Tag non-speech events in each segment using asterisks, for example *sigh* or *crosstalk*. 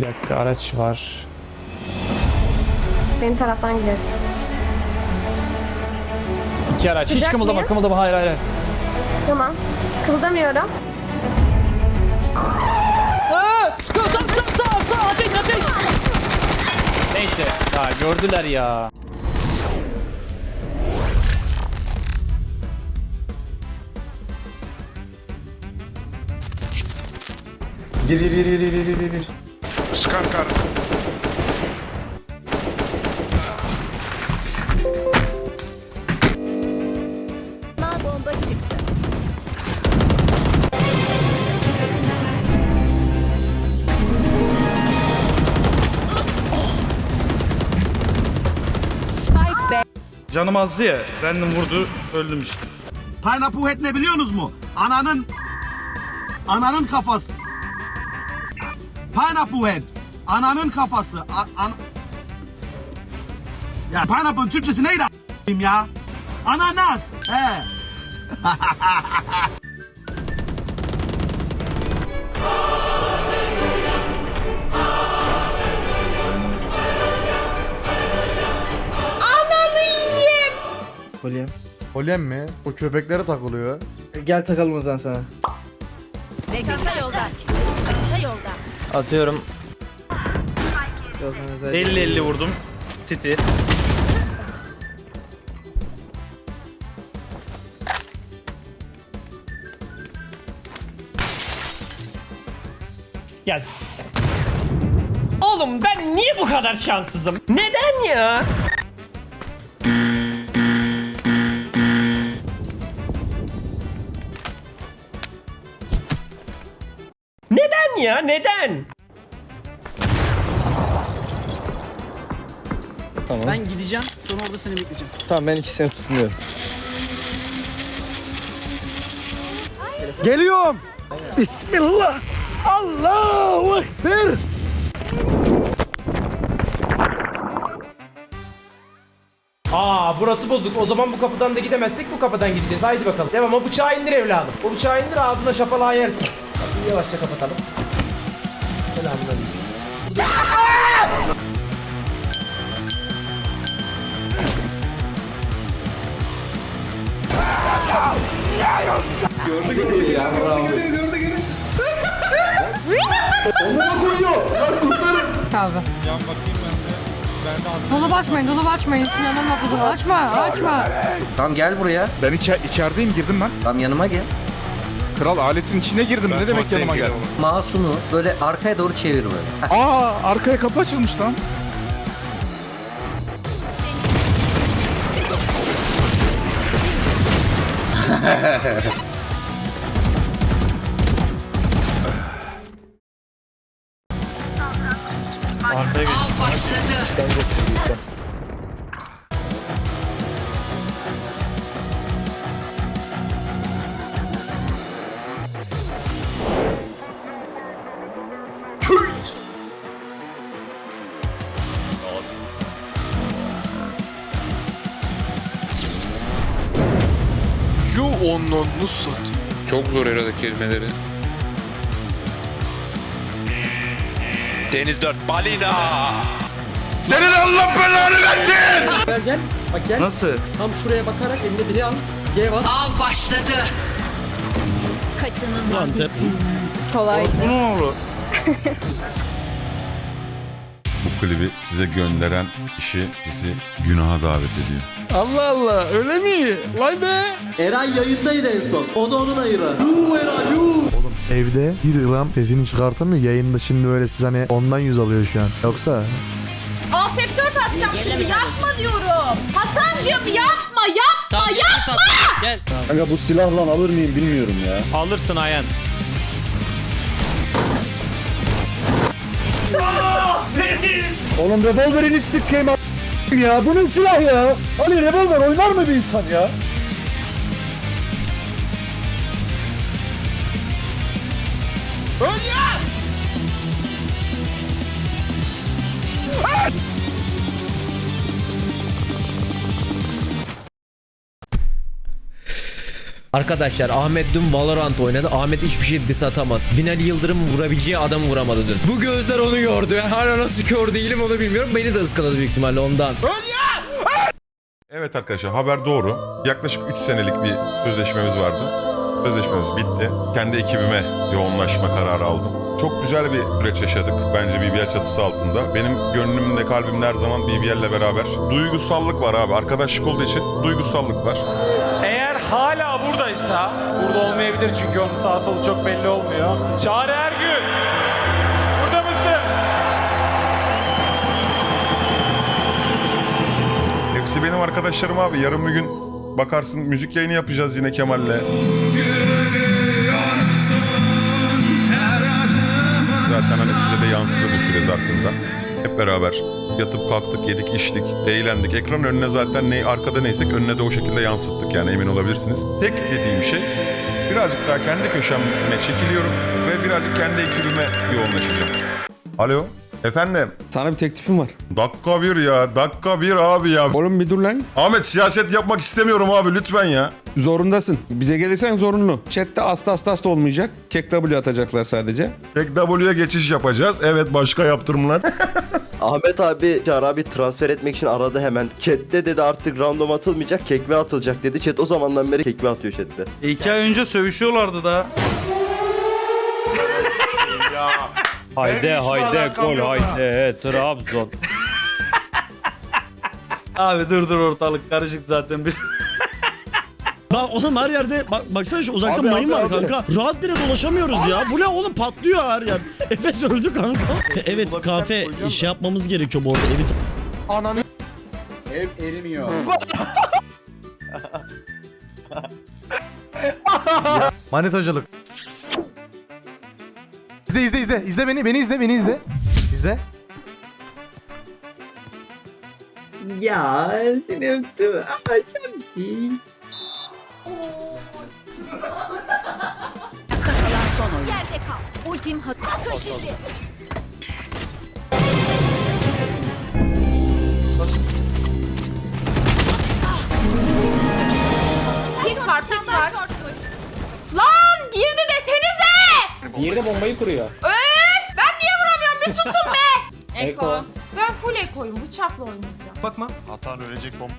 Bir dakika araç var. Benim taraftan gideriz. İki araç. Hiç Sıcak kımıldama mıyız? kımıldama. Hayır hayır hayır. Tamam. Kıvıldamıyorum. Aa! Sağ sağ sağ sağ ateş ateş. Neyse. Ya gördüler ya. Gir gir gir gir gir gir gir. Sıkan kar. bomba çıktı. Spike B. Canım azdı ya. Random vurdu. Öldüm işte. Pineapple head ne biliyorsunuz mu? Ananın ananın kafası. Pineapple head. Ananın kafası. An- ya pineapple'ın Türkçesi neydi a**ayım ya? Ananas. He. Kolyem. Kolyem mi? O köpeklere takılıyor. Gel takalım o zaman sana. Çanta yolda. Atıyorum. Yok, sana zaten- 50-50 vurdum. City. Ya s- Oğlum ben niye bu kadar şanssızım? Neden ya? Ya? Neden? Ben gideceğim. Sonra orada seni bekleyeceğim. Tamam ben ikisine tutunuyorum. Geliyorum. Bismillah. Allahu Ekber. Aa burası bozuk. O zaman bu kapıdan da gidemezsek bu kapıdan gideceğiz. Haydi bakalım. Devam. O bıçağı indir evladım. O bıçağı indir ağzına şapalığa yersin. Hadi yavaşça kapatalım. Selamünaleyküm. Dolabı açmayın, dolabı açmayın. Şunu yanıma bulun. Açma, açma. Tamam gel buraya. Ben içer içerideyim girdim ben. Tamam yanıma gel. Kral aletin içine girdim. ne demek yanıma gel? Mouse'unu böyle arkaya doğru çevir böyle. Aa arkaya kapı açılmış lan. Şu onun sat. Çok zor herhalde kelimeleri. Deniz 4 balina. Senin Allah belanı versin. Gel gel. Bak gel. Nasıl? Tam şuraya bakarak elinde biri al. G bas. Kaçının Bu ne oldu? Bu klibi size gönderen kişi sizi günaha davet ediyor. Allah Allah öyle mi? Vay be. Eray yayındaydı en son. O da onun ayırı. Yuu Eray yuu. Evde bir gram sesini çıkartamıyor. Yayında şimdi böyle siz hani ondan yüz alıyor şu an. Yoksa Alt F4 atacağım şimdi. Yapma diyorum. Hasancığım yapma, yapma, yapma. Kanka bu silahla alır mıyım bilmiyorum ya. Alırsın Ayan. Oğlum revolverini sıkayım a- ya. Bu ne silah ya? Ali revolver oynar mı bir insan ya? Arkadaşlar Ahmet dün Valorant oynadı. Ahmet hiçbir şey diss atamaz. Binali Yıldırım vurabileceği adamı vuramadı dün. Bu gözler onu gördü. Ben hala nasıl kör değilim onu bilmiyorum. Beni de ıskaladı büyük ihtimalle ondan. Evet arkadaşlar haber doğru. Yaklaşık 3 senelik bir sözleşmemiz vardı. Sözleşmemiz bitti. Kendi ekibime yoğunlaşma kararı aldım. Çok güzel bir süreç yaşadık bence BBL çatısı altında. Benim gönlümde kalbimde her zaman BBL'le beraber. Duygusallık var abi. Arkadaşlık olduğu için duygusallık var. Eğer hala buradaysa, burada olmayabilir çünkü onun sağ solu çok belli olmuyor. Çağrı Ergün! Burada mısın? Hepsi benim arkadaşlarım abi. Yarın bir gün bakarsın müzik yayını yapacağız yine Kemal'le. Zaten hani size de yansıdı bu süre zarfında. Hep beraber yatıp kalktık, yedik, içtik, eğlendik. Ekran önüne zaten ne arkada neysek önüne de o şekilde yansıttık yani emin olabilirsiniz. Tek dediğim şey birazcık daha kendi köşeme çekiliyorum ve birazcık kendi ekibime yoğunlaşacağım. Alo, efendim. Sana bir teklifim var. Dakika bir ya, dakika bir abi ya. Oğlum bir dur lan. Ahmet siyaset yapmak istemiyorum abi lütfen ya. Zorundasın. Bize gelirsen zorunlu. Chat'te asta asta asta olmayacak. Kek W atacaklar sadece. Tek W'ye geçiş yapacağız. Evet başka yaptırımlar. *laughs* Ahmet abi Çağrı abi transfer etmek için aradı hemen. Chat'te dedi artık random atılmayacak kekme atılacak dedi. Chat o zamandan beri kekme atıyor chat'te. İki ay önce sövüşüyorlardı da. Haydi haydi gol haydi Trabzon. Abi dur dur ortalık karışık zaten. Biz... Bak oğlum her yerde bak, baksana şu uzakta mayın var kanka. Rahat bile dolaşamıyoruz ya. Bu ne oğlum patlıyor her yer. *laughs* Efes öldü kanka. evet kafe şey yapmamız gerekiyor bu arada. Evi Ev erimiyor. *laughs* Manitacılık. İzle izle izle. İzle beni. Beni izle. Beni izle. İzle. Ya seni öptüm. Aa sen bir şey. Yerde kal. Ultim hat. Bakın şimdi. Var, hit var. Lan girdi desenize. Diğeri de bombayı kuruyor. Öf! Ben niye vuramıyorum? Bir susun be. *laughs* Eko. Ben full ekoyum. Bıçakla oynayacağım. Bakma. Hatan ölecek bom.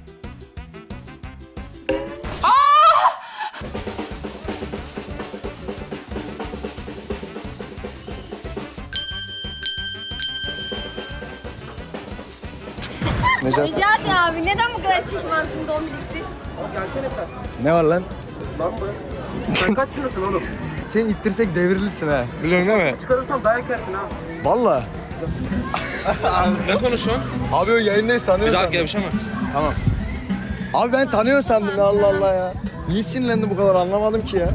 Necati abi neden bu kadar şişmansın Dombiliksin? Ne var lan? Sen kaç sınıfsın oğlum? Seni ittirsek devrilirsin ha. Biliyorsun değil mi? Çıkarırsan dayak yersin ha. Valla. Ne konuşuyorsun? Abi o yayındayız tanıyorsun. Bir daha gevşeme. Abi ben tanıyor sandım Allah Allah ya. Niye sinirlendin bu kadar anlamadım ki ya.